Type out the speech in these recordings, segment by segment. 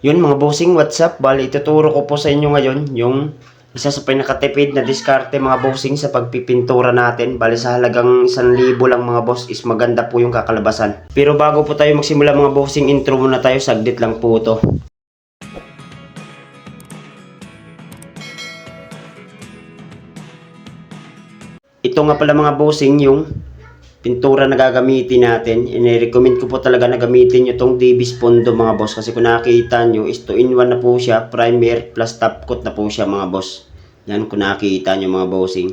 Yun mga bossing, what's up? Bali, ituturo ko po sa inyo ngayon yung isa sa pinakatipid na diskarte mga bossing sa pagpipintura natin. Bali sa halagang 1,000 lang mga boss is maganda po yung kakalabasan. Pero bago po tayo magsimula mga bossing, intro muna tayo, saglit lang po ito. Ito nga pala mga bossing yung pintura na gagamitin natin. Ine-recommend ko po talaga na gamitin nyo tong Davis Pondo mga boss. Kasi kung nakita nyo is 2 in 1 na po siya. Primer plus top coat na po siya mga boss. Yan kung nakita nyo mga bossing.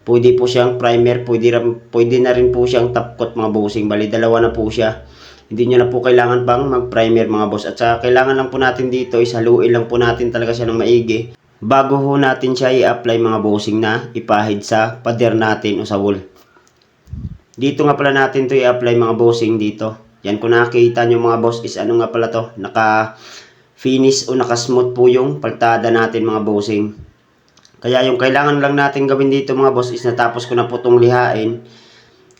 Pwede po siyang primer, pwede, pwede na rin po siyang top coat mga bossing. Bali dalawa na po siya. Hindi nyo na po kailangan pang mag-primer mga boss. At saka kailangan lang po natin dito is haluin lang po natin talaga siya ng maigi bago ho natin siya i-apply mga bossing na ipahid sa pader natin o sa wall. Dito nga pala natin to i-apply mga bossing dito. Yan kung nakita nyo mga boss is ano nga pala to, naka finish o naka smooth po yung paltada natin mga bossing. Kaya yung kailangan lang natin gawin dito mga boss is natapos ko na po itong lihain.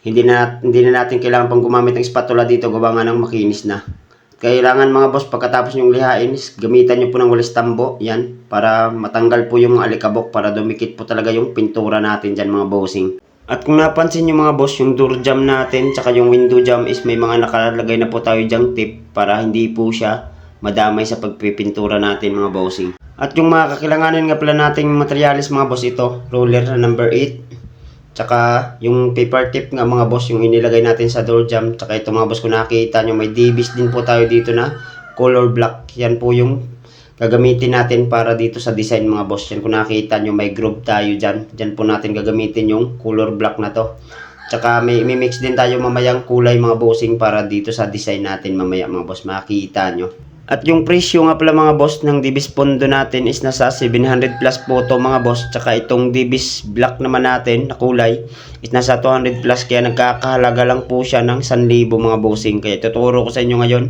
Hindi na, hindi na natin kailangan pang gumamit ng spatula dito gawa nga ng makinis na. Kailangan mga boss pagkatapos yung lihain is gamitan nyo po ng walis tambo. Yan para matanggal po yung alikabok para dumikit po talaga yung pintura natin dyan mga bossing. At kung napansin nyo mga boss, yung door jam natin tsaka yung window jam is may mga nakalagay na po tayo dyang tip para hindi po siya madamay sa pagpipintura natin mga bossing. At yung mga kakailanganin nga pala nating materialis mga boss ito, roller na number 8, tsaka yung paper tip nga mga boss yung inilagay natin sa door jam, tsaka ito mga boss kung nakita nyo may divis din po tayo dito na color black. Yan po yung gagamitin natin para dito sa design mga boss. Yan kung nakita nyo may groove tayo dyan. Dyan po natin gagamitin yung color black na to. Tsaka may mix din tayo mamayang kulay mga bossing para dito sa design natin mamaya mga boss. Makikita nyo. At yung presyo nga pala mga boss ng Divis Pondo natin is nasa 700 plus po to mga boss. Tsaka itong Divis Black naman natin na kulay is nasa 200 plus. Kaya nagkakahalaga lang po siya ng 1,000 mga bossing. Kaya tuturo ko sa inyo ngayon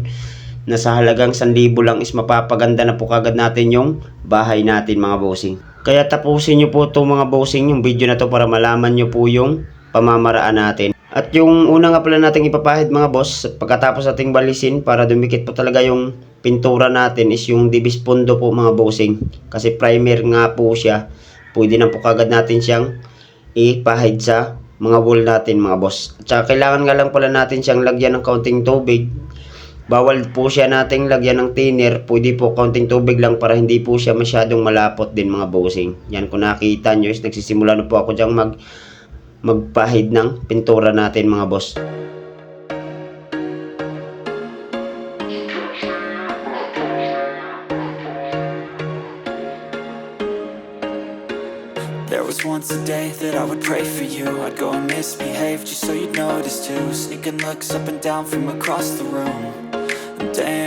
na sa halagang 1,000 lang is mapapaganda na po kagad natin yung bahay natin mga bossing. Kaya tapusin nyo po to mga bossing yung video na to para malaman nyo po yung pamamaraan natin. At yung una nga pala nating ipapahid mga boss, pagkatapos nating balisin para dumikit po talaga yung pintura natin is yung Divis Pondo po mga bossing. Kasi primer nga po siya. Pwede na po kagad natin siyang ipahid sa mga wall natin mga boss. At saka kailangan nga lang pala natin siyang lagyan ng kaunting tubig. Bawal po siya nating lagyan ng thinner. Pwede po kaunting tubig lang para hindi po siya masyadong malapot din mga bossing. Yan kung nakita nyo is nagsisimula na po ako diyang mag magpahid ng pintura natin mga boss. There was once a day that I would pray for you I'd go and misbehave just so you'd notice too Sneaking looks up and down from across the room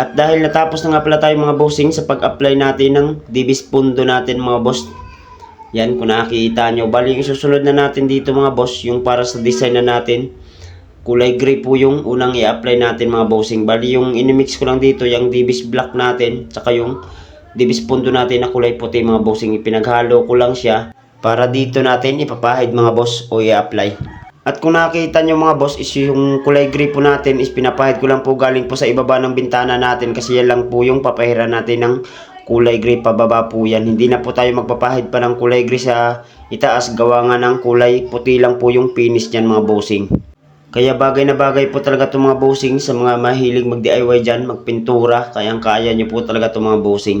At dahil natapos na nga pala tayo mga bossing sa pag-apply natin ng Divis Pundo natin mga boss. Yan, kung nakikita nyo. Bali, yung susunod na natin dito mga boss, yung para sa design na natin. Kulay gray po yung unang i-apply natin mga bossing. Bali, yung inimix ko lang dito, yung Divis Black natin, tsaka yung Divis Pundo natin na kulay puti mga bossing. Ipinaghalo ko lang siya para dito natin ipapahid mga boss o i-apply. At kung nakita nyo mga boss is yung kulay gray po natin is pinapahid ko lang po galing po sa ibaba ng bintana natin kasi yan lang po yung papahiran natin ng kulay gray pababa po yan. Hindi na po tayo magpapahid pa ng kulay gray sa itaas gawa nga ng kulay puti lang po yung finish niyan mga bossing. Kaya bagay na bagay po talaga itong mga bossing sa mga mahilig mag-DIY dyan, magpintura, kayang kaya nyo po talaga itong mga bossing.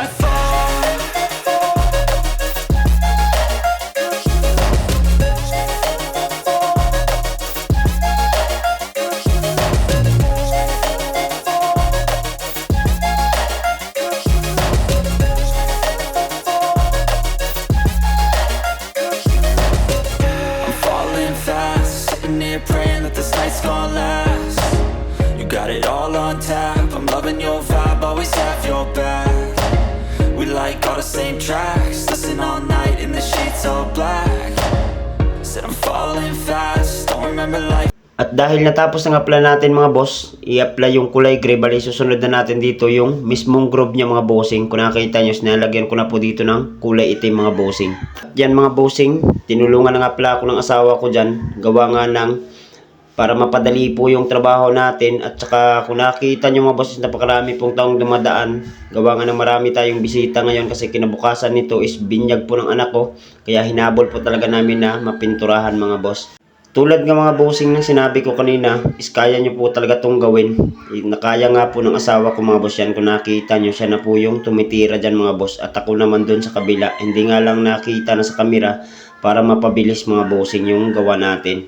got it all on tap. I'm loving your vibe, always have your back. We like all the same tracks, listen all night in the sheets all black. Said I'm falling fast, don't remember life. At dahil natapos na nga pala natin mga boss, i-apply yung kulay gray, bali susunod na natin dito yung mismong groove niya mga bossing. Kung nakita nyo, sinalagyan ko na po dito ng kulay itim mga bossing. At yan mga bossing, tinulungan na nga pala ako ng asawa ko dyan, gawa nga ng para mapadali po yung trabaho natin at saka kung nakita nyo mga boss napakarami pong taong dumadaan. Gawa nga ng marami tayong bisita ngayon kasi kinabukasan nito is binyag po ng anak ko. Kaya hinabol po talaga namin na mapinturahan mga boss. Tulad nga mga bossing ng sinabi ko kanina is kaya nyo po talaga tong gawin. Nakaya nga po ng asawa ko mga boss yan. Kung nakita nyo siya na po yung tumitira dyan mga boss. At ako naman dun sa kabila. Hindi nga lang nakita na sa kamera para mapabilis mga bossing yung gawa natin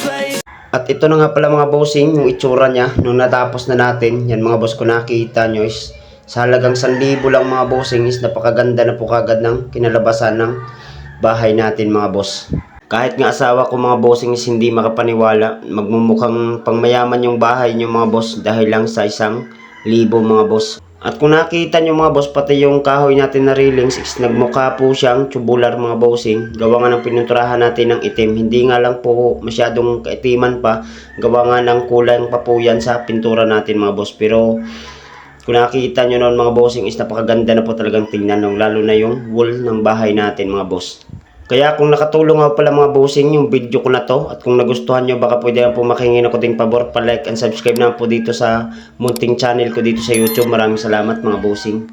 At ito na nga pala mga bossing, yung itsura niya nung natapos na natin. Yan mga boss ko nakita nyo is sa halagang 1,000 lang mga bossing is napakaganda na po kagad ng kinalabasan ng bahay natin mga boss. Kahit nga asawa ko mga bossing is hindi makapaniwala, magmumukhang pangmayaman yung bahay nyo mga boss dahil lang sa isang libo mga boss. At kung nakita nyo mga boss, pati yung kahoy natin na railings is nagmukha po siyang tubular mga bossing. Gawa nga ng pinunturahan natin ng itim. Hindi nga lang po masyadong kaitiman pa. Gawa nga ng kulang pa po yan sa pintura natin mga boss. Pero kung nakikita nyo noon mga bossing is napakaganda na po talagang tingnan nung lalo na yung wall ng bahay natin mga boss. Kaya kung nakatulong nga pala mga bossing yung video ko na to at kung nagustuhan nyo baka pwede na po makingin ako ding pabor pa like and subscribe na po dito sa munting channel ko dito sa YouTube. Maraming salamat mga bossing.